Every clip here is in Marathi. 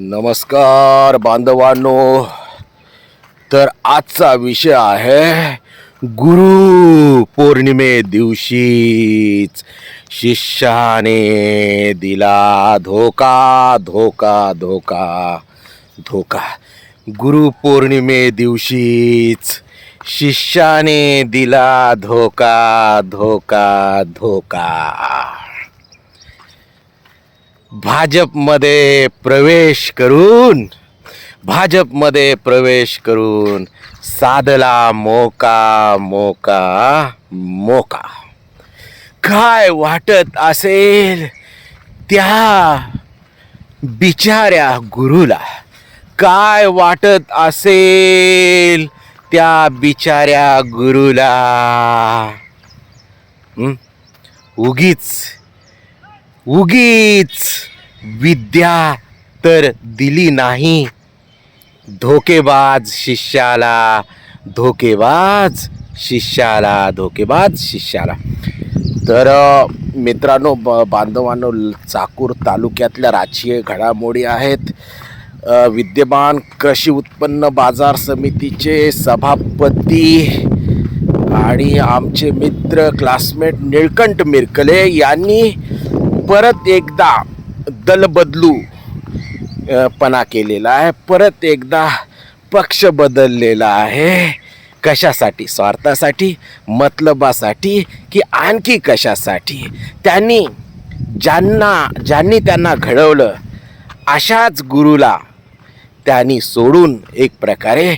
नमस्कार बांधवांनो. तर आजचा विषय आहे गुरु पौर्णिमे दिवशीच. शिष्याने दिला धोका धोका धोका धोका. गुरु पौर्णिमे दिवशीच शिष्याने दिला धोका धोका धोका. भाजपमध्ये प्रवेश करून भाजपमध्ये प्रवेश करून साधला मोका मोका मोका. काय वाटत असेल त्या बिचाऱ्या गुरुला? काय वाटत असेल त्या बिचाऱ्या गुरुला? उगीच उगीच. विद्या तर दिली नाही. धोकेबाज शिष्याला धोकेबाज शिष्याला धोकेबाज शिष्याला. तर मित्रांनो ब बांधवांनो चाकूर तालुक्यातल्या राजकीय घडामोडी आहेत. विद्यमान कृषी उत्पन्न बाजार समितीचे सभापती आणि आमचे मित्र क्लासमेट निळकंठ मिरकले यांनी परत एकदा दल बदलू पणा केलेला आहे. परत एकदा पक्ष बदललेला आहे. कशासाठी? स्वार्थासाठी? मतलबासाठी? की आणखी कशासाठी? त्यांनी ज्यांना ज्यांनी त्यांना घडवलं अशाच गुरुला त्यांनी सोडून एक प्रकारे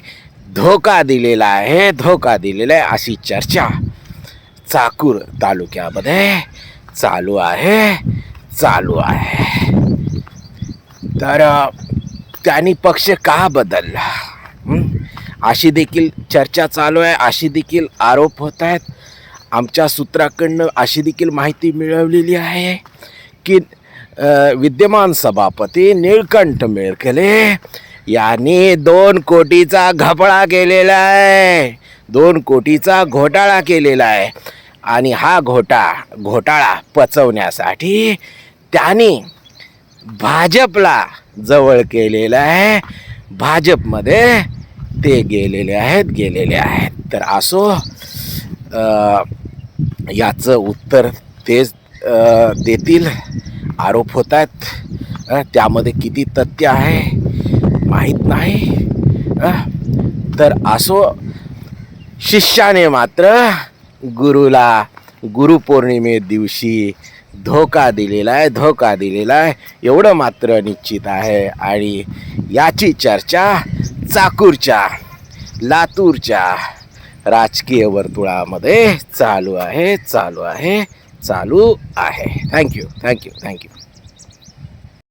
धोका दिलेला आहे धोका दिलेला आहे अशी चर्चा चाकूर तालुक्यामध्ये चालू आहे. चालू आहे. तर त्यांनी पक्ष का बदलला? अशी देखील चर्चा चालू आहे अशी देखील आरोप होत आहेत. आमच्या सूत्राकडनं अशी देखील माहिती मिळवलेली आहे की विद्यमान सभापती निळकंठ मेळकले यांनी दोन कोटीचा घपळा केलेला आहे. दोन कोटीचा घोटाळा केलेला आहे. आणि हा घोटा घोटाळा पचवण्यासाठी त्यांनी भाजपला जवळ केलेलं आहे. भाजपमध्ये ते गेलेले आहेत गेलेले आहेत. तर असो याचं उत्तर तेच देतील. आरोप होत आहेत. त्यामध्ये किती तथ्य आहे माहीत नाही. तर असो शिष्याने मात्र गुरुला गुरुपौर्णिमे दिवशी धोका दिलेला आहे धोका दिलेला आहे. एवढं मात्र निश्चित आहे. आणि याची चर्चा चाकूरच्या लातूरच्या राजकीय वर्तुळामध्ये चालू आहे चालू आहे चालू आहे. Thank you thank you thank you